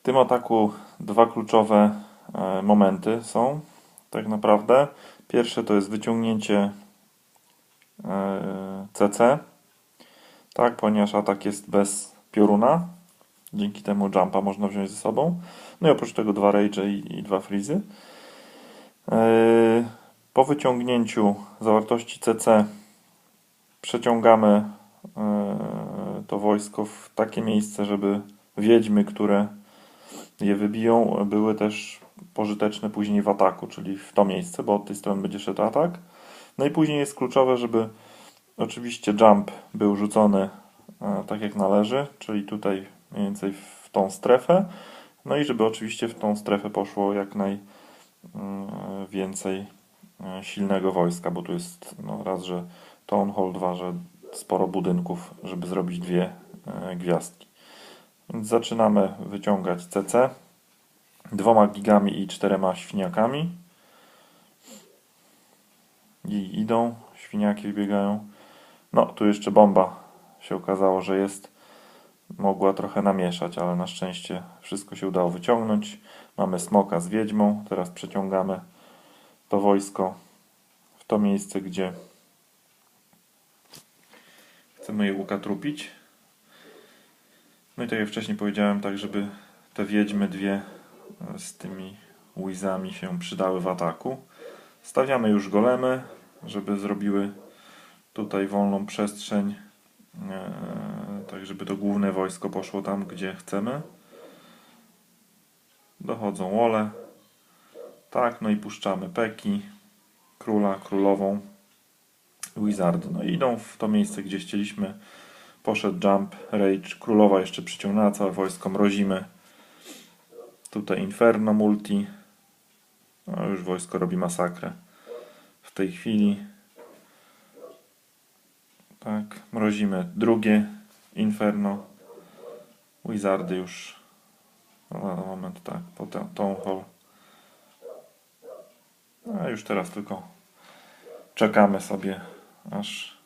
W tym ataku dwa kluczowe e, momenty są tak naprawdę. Pierwsze to jest wyciągnięcie e, CC, tak, ponieważ atak jest bez pioruna. Dzięki temu jumpa można wziąć ze sobą. No i oprócz tego dwa rage i, i dwa freezy. E, Po wyciągnięciu zawartości CC przeciągamy e, to wojsko w takie miejsce, żeby wiedźmy, które je wybiją, były też pożyteczne później w ataku, czyli w to miejsce, bo od tej strony będzie szedł atak. No i później jest kluczowe, żeby oczywiście jump był rzucony e, tak jak należy, czyli tutaj mniej więcej w tą strefę. No i żeby oczywiście w tą strefę poszło jak najwięcej e, silnego wojska, bo tu jest no, raz, że Town Hall, dwa, że sporo budynków, żeby zrobić dwie e, gwiazdki. Więc zaczynamy wyciągać CC dwoma gigami i czterema świniakami. I idą, świniaki wybiegają. No, tu jeszcze bomba się okazało, że jest. Mogła trochę namieszać, ale na szczęście wszystko się udało wyciągnąć. Mamy smoka z wiedźmą. Teraz przeciągamy to wojsko w to miejsce, gdzie chcemy je ukatrupić. No i tak jak wcześniej powiedziałem, tak żeby te wiedźmy dwie e, z tymi łizami się przydały w ataku. Stawiamy już golemy, żeby zrobiły tutaj wolną przestrzeń, e, tak żeby to główne wojsko poszło tam, gdzie chcemy. Dochodzą wole. Tak, no i puszczamy peki, króla, królową, wizard. No idą w to miejsce, gdzie chcieliśmy. Poszedł jump, rage, królowa jeszcze przyciągnęła całe wojsko, mrozimy. Tutaj inferno, multi. No już wojsko robi masakrę. W tej chwili tak, mrozimy drugie inferno. Wizardy już no, na moment tak, potem Town Hall. A już teraz tylko czekamy sobie, aż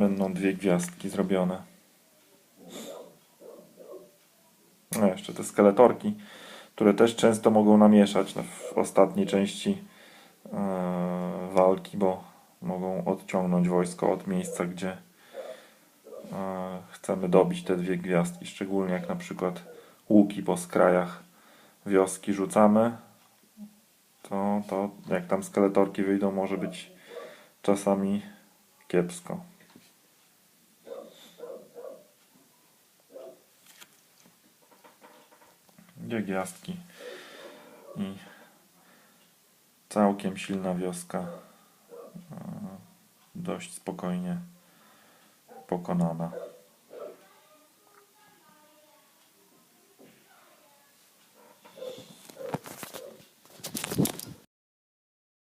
będą dwie gwiazdki zrobione. No jeszcze te skeletorki, które też często mogą namieszać no, w ostatniej części e, walki, bo mogą odciągnąć wojsko od miejsca, gdzie e, chcemy dobić te dwie gwiazdki. Szczególnie jak na przykład łuki po skrajach wioski rzucamy, to, to jak tam skeletorki wyjdą, może być czasami kiepsko. Dwie gwiazdki i całkiem silna wioska. e, Dość spokojnie pokonana.